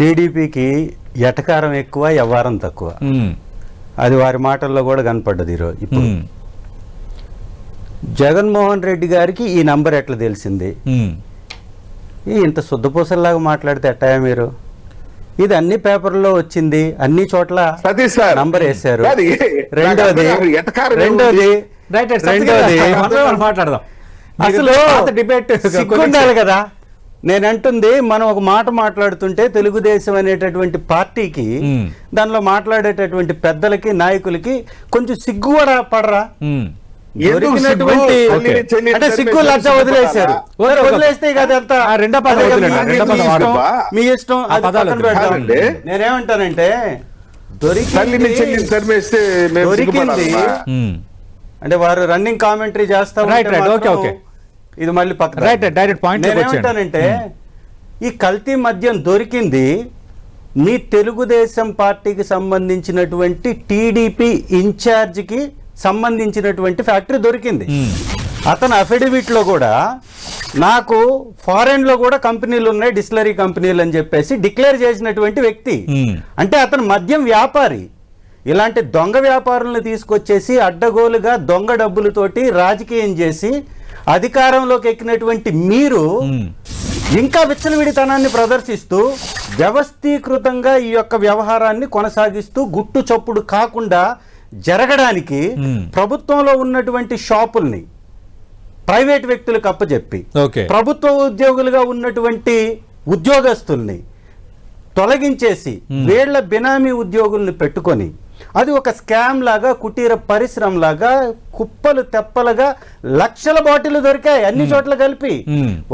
టీడీపీకి ఎటకారం ఎక్కువ వ్యవహారం తక్కువ. అది వారి మాటల్లో కూడా కనపడ్డది ఈరోజు ఇప్పుడు. జగన్మోహన్ రెడ్డి గారికి ఈ నంబర్ ఎట్లా తెలిసింది? ఇంత శుద్ధపూసల్లాగా మాట్లాడితే ఎట్టాయా మీరు? ఇది అన్ని పేపర్లో వచ్చింది అన్ని చోట్ల సతీష్ సార్. నంబర్ వేశారు. రెండోది రెండోది రెండోది. మాట్లాడదాం. అసలు డిబేట్ సిగ్గుండాలి కదా. నేను అంటుంది మనం ఒక మాట మాట్లాడుతుంటే తెలుగుదేశం అనేటటువంటి పార్టీకి. దానిలో మాట్లాడేటటువంటి పెద్దలకి నాయకులకి కొంచెం సిగ్గు కూడా పడరా? అంటే సిగ్గు లజ్జ వదిలేశారు. వదిలేస్తే మీ- ఇష్టం, అది పక్కన. నేనేమంటానంటే దొరికింది దొరికింది. అంటే వారు రన్నింగ్ కామెంటరీ చేస్తా ఇది మళ్ళీ right. Direct point లోకి వచ్చేయండి. నేనేమంటానంటే ఈ కల్తీ మద్యం దొరికింది మీ తెలుగుదేశం పార్టీకి సంబంధించినటువంటి టీడీపీ ఇన్ఛార్జికి సంబంధించినటువంటి ఫ్యాక్టరీ దొరికింది అతని అఫిడవిట్లో కూడా నాకు ఫారెన్లో కూడా కంపెనీలు ఉన్నాయి డిస్టిలరీ కంపెనీలు అని చెప్పేసి డిక్లేర్ చేసినటువంటి వ్యక్తి Hmm. అంటే అతను మద్యం వ్యాపారి ఇలాంటి దొంగ వ్యాపారులను తీసుకొచ్చేసి అడ్డగోలుగా దొంగ డబ్బులతోటి రాజకీయం చేసి అధికారంలోకి ఎక్కినటువంటి మీరు. ఇంకా విచ్చలవిడితనాన్ని ప్రదర్శిస్తూ వ్యవస్థీకృతంగా ఈ యొక్క వ్యవహారాన్ని కొనసాగిస్తూ గుట్టు చప్పుడు కాకుండా జరగడానికి. ప్రభుత్వంలో ఉన్నటువంటి షాపుల్ని ప్రైవేట్ వ్యక్తులకు అప్పచెప్పి ప్రభుత్వ ఉద్యోగులుగా ఉన్నటువంటి ఉద్యోగస్తుల్ని తొలగించేసి వీళ్ళ బినామీ ఉద్యోగుల్ని పెట్టుకొని అది ఒక స్కామ్ లాగా కుటీర పరిశ్రమ లాగా కుప్పలు తెప్పలుగా లక్షల బాటిల్ దొరికాయి అన్ని చోట్ల కలిపి.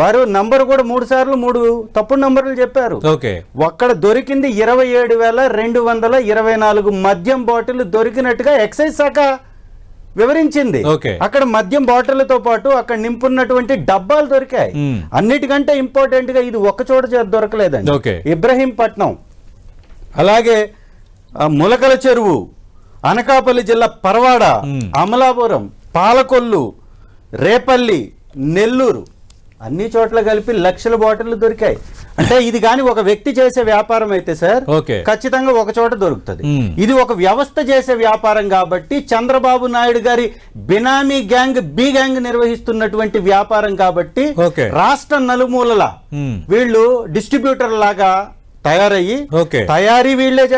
వారు నంబర్ కూడా మూడు సార్లు మూడు తప్పుడు నంబర్లు చెప్పారు అక్కడ దొరికింది ఇరవై ఏడు వేల రెండు వందల ఇరవై నాలుగు మద్యం బాటిల్ దొరికినట్టుగా ఎక్సైజ్ శాఖ వివరించింది. అక్కడ మద్యం బాటిళ్ళతో పాటు అక్కడ నింపున్నటువంటి డబ్బాలు దొరికాయి. అన్నిటికంటే ఇంపార్టెంట్గా ఇది ఒక్క చోట దొరకలేదండి. ఇబ్రహీంపట్నం అలాగే ములకల చెరువు అనకాపల్లి జిల్లా పరవాడ. అమలాపురం పాలకొల్లు రేపల్లి నెల్లూరు అన్ని చోట్ల కలిపి లక్షల బాటిళ్ళు దొరికాయి అంటే ఇది కానీ ఒక వ్యక్తి చేసే వ్యాపారం అయితే సార్. ఖచ్చితంగా ఒక చోట దొరుకుతుంది. ఇది ఒక వ్యవస్థ చేసే వ్యాపారం కాబట్టి చంద్రబాబు నాయుడు గారి బినామీ గ్యాంగ్ బి గ్యాంగ్ నిర్వహిస్తున్నటువంటి వ్యాపారం కాబట్టి. రాష్ట్ర నలుమూలల. వీళ్ళు డిస్ట్రిబ్యూటర్ లాగా తయారయ్యి. తయారీ వీళ్ళే చేస్తారు